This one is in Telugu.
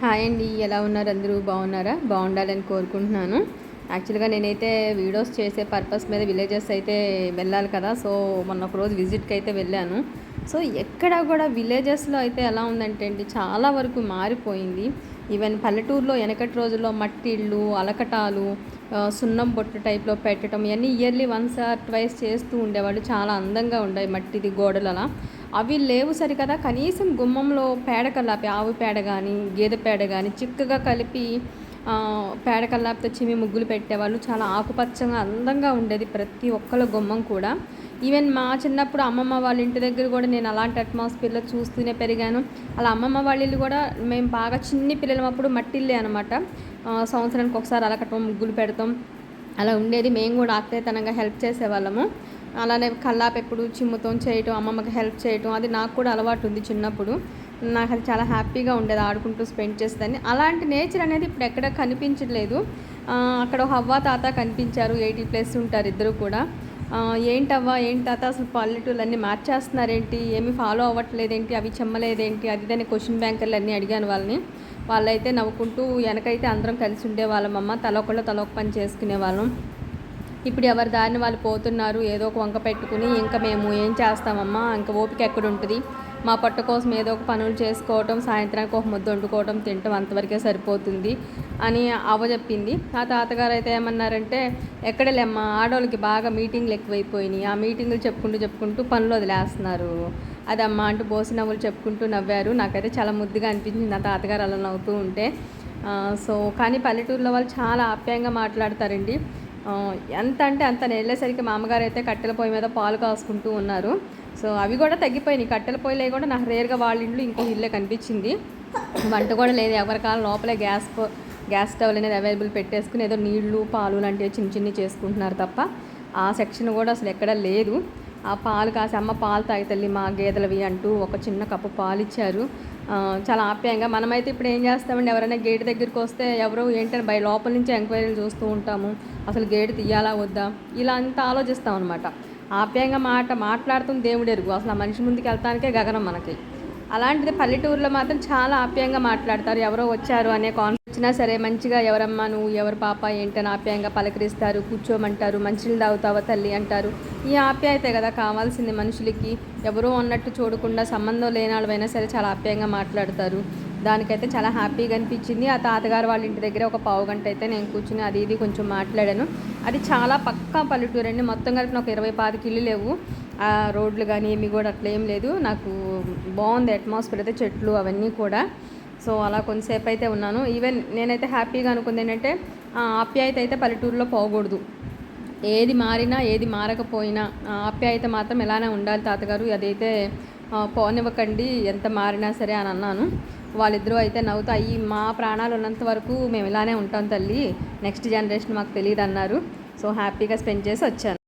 హాయ్ అండి ఎలా ఉన్నారు? అందరూ బాగున్నారా? బాగుండాలని కోరుకుంటున్నాను. యాక్చువల్గా నేనైతే వీడియోస్ చేసే పర్పస్ మీద విలేజెస్ అయితే వెళ్ళాలి కదా. సో మొన్న ఒక రోజు విజిట్కి అయితే వెళ్ళాను. సో ఎక్కడ కూడా విలేజెస్లో అయితే ఎలా ఉందంటే అండి చాలా వరకు మారిపోయింది. ఈవెన్ పల్లెటూరులో వెనకటి రోజుల్లో మట్టి ఇళ్ళు అలకటాలు సున్నం బొట్టు టైప్లో పెట్టడం ఇవన్నీ ఇయర్లీ వన్స్ ఆర్ ట్వైస్ చేస్తూ ఉండేవాళ్ళు. చాలా అందంగా ఉండేవి మట్టిది గోడలు అలా అవి లేవు సరికదా. కనీసం గుమ్మంలో పేడ కల్లాపి ఆవు పేడ కానీ గేదె పేడ కానీ చిక్కగా కలిపి పేడ కల్లాపితో చిమి ముగ్గులు పెట్టేవాళ్ళు. చాలా ఆకుపచ్చగా అందంగా ఉండేది ప్రతి ఒక్కళ్ళ గుమ్మం కూడా. ఈవెన్ మా చిన్నప్పుడు అమ్మమ్మ వాళ్ళ ఇంటి దగ్గర కూడా నేను అలాంటి అట్మాస్ఫియర్లో చూస్తూనే పెరిగాను. అలా అమ్మమ్మ వాళ్ళ ఇల్లు కూడా మేము బాగా చిన్ని పిల్లలమప్పుడు మట్టిల్లే అనమాట సంవత్సరానికి ఒకసారి అలా కట్టడం ముగ్గులు పెడతాం. అలా ఉండేది. మేము కూడా అత్తయ్యతనంగా హెల్ప్ చేసేవాళ్ళము. అలానే కల్లాపు ఎప్పుడు చిమ్ముతో చేయటం అమ్మమ్మకి హెల్ప్ చేయటం అది నాకు కూడా అలవాటు ఉంది చిన్నప్పుడు. నాకు అది చాలా హ్యాపీగా ఉండేది ఆడుకుంటూ స్పెండ్ చేసేదాన్ని. అలాంటి నేచర్ అనేది ఇప్పుడు ఎక్కడ కనిపించట్లేదు. అక్కడ హవ్వ తాత కనిపించారు. ఎయిటీ ప్లస్ ఉంటారు ఇద్దరు కూడా. ఏంటవ్వా ఏంటి తాత? అసలు పల్లెటూళ్ళు అన్నీ మార్చేస్తున్నారేంటి? ఏమి ఫాలో అవ్వట్లేదేంటి? అవి చెమ్మలేదేంటి? అది దాన్ని క్వశ్చన్ బ్యాంకర్లు అన్నీ అడిగాను వాళ్ళని. వాళ్ళైతే నవ్వుకుంటూ వెనకైతే అందరం కలిసి ఉండేవాళ్ళం అమ్మ. తలొకళ్ళు తలొక పని చేసుకునేవాళ్ళం. ఇప్పుడు ఎవరి దారిని వాళ్ళు పోతున్నారు ఏదో ఒక వంక పెట్టుకుని ఇంకా మేము ఏం చేస్తామమ్మా? ఇంకా ఓపిక ఎక్కడ ఉంటుంది? మా పట్టు కోసం ఏదో ఒక పనులు చేసుకోవటం సాయంత్రానికి ఒక ముద్ద వండుకోవటం తినటం అంతవరకే సరిపోతుంది అని అవ్వ చెప్పింది. ఆ తాతగారు అయితే ఏమన్నారంటే ఎక్కడలేమ్మా ఆడవాళ్ళకి బాగా మీటింగ్లు ఎక్కువైపోయినాయి. ఆ మీటింగ్లు చెప్పుకుంటూ చెప్పుకుంటూ పనులు వదిలేస్తున్నారు. అదమ్మా అంటూ బోసి నవ్వులు చెప్పుకుంటూ నవ్వారు. నాకైతే చాలా ముద్దుగా అనిపించింది నా తాతగారు అలా నవ్వుతూ ఉంటే. సో కానీ పల్లెటూరులో వాళ్ళు చాలా ఆప్యాయంగా మాట్లాడతారండి. ఎంత అంటే అంత నేను వెళ్ళేసరికి మా అమ్మగారు అయితే కట్టెల పొయ్యి మీద పాలు కాసుకుంటూ ఉన్నారు. సో అవి కూడా తగ్గిపోయినాయి. కట్టెల పొయ్యిలే కూడా నాకు రేర్గా వాళ్ళ ఇంట్లో ఇంకో ఇల్లే కనిపించింది. వంట కూడా లేదు ఎవరికాలం లోపలే గ్యాస్ గ్యాస్ స్టవ్ అనేది అవైలబుల్ పెట్టేసుకుని ఏదో నీళ్ళు పాలు లాంటివి చిన్న చిన్నవి చేసుకుంటున్నారు తప్ప ఆ సెక్షన్ కూడా అసలు ఎక్కడ లేదు. ఆ పాలు కాసి అమ్మ పాలు తాగి తల్లి మా గేదెలవి అంటూ ఒక చిన్న కప్పు పాలు ఇచ్చారు. చాలా ఆప్యాయంగా మనమైతే ఇప్పుడు ఏం చేస్తామండి? ఎవరైనా గేట్ దగ్గరికి వస్తే ఎవరో ఏంటని బయ లోపల నుంచి ఎంక్వైరీలు చూస్తూ ఉంటాము. అసలు గేట్ తీయాలా వద్దా? ఇలా అంతా ఆలోచిస్తాం అనమాట ఆప్యాయంగా మాట మాట్లాడుతుంది దేవుడు ఎరుగు. అసలు ఆ మనిషి ముందుకు వెళ్తానికే గగనం మనకి. అలాంటిది పల్లెటూరులో మాత్రం చాలా ఆప్యాయంగా మాట్లాడతారు. ఎవరో వచ్చారు అనే కాన్సెప్ట్ వచ్చినా సరే మంచిగా ఎవరమ్మా నువ్వు ఎవరు పాప ఏంటని ఆప్యాయంగా పలకరిస్తారు. కూర్చోమంటారు. మంచినీళ్ళు తాగుతావా తల్లి అంటారు. ఈ ఆప్యాయతే కదా కావాల్సింది మనుషులకి. ఎవరో అన్నట్టు చూడకుండా సంబంధం లేని వాళ్ళైనా సరే చాలా ఆప్యాయంగా మాట్లాడతారు. దానికైతే చాలా హ్యాపీగా అనిపించింది. ఆ తాతగారు వాళ్ళ ఇంటి దగ్గర ఒక పావు గంట అయితే నేను కూర్చుని అది ఇది కొంచెం మాట్లాడాను. అది చాలా పక్కా పల్లెటూరు అండి మొత్తం కలిపి ఒక ఇరవై పాతికి ఇల్లు లేవు. ఆ రోడ్లు కానీ ఏమి కూడా అట్లా ఏం లేదు. నాకు బాగుంది అట్మాస్ఫియర్ అయితే చెట్లు అవన్నీ కూడా. సో అలా కొంతసేపు అయితే ఉన్నాను. ఈవెన్ నేనైతే హ్యాపీగా అనుకుంది ఏంటంటే ఆ ఆప్యాయత అయితే పల్లెటూరులో పోకూడదు. ఏది మారినా ఏది మారకపోయినా ఆ ఆప్యాయత మాత్రం ఎలానే ఉండాలి తాతగారు. అదైతే పోనివ్వకండి ఎంత మారినా సరే అని అన్నాను. వాళ్ళిద్దరూ అయితే నవ్వుతాయి మా ప్రాణాలు ఉన్నంత వరకు మేము ఇలానే ఉంటాం తల్లి. నెక్స్ట్ జనరేషన్ మాకు తెలియదు అన్నారు సో హ్యాపీగా స్పెండ్ చేసి వచ్చాను.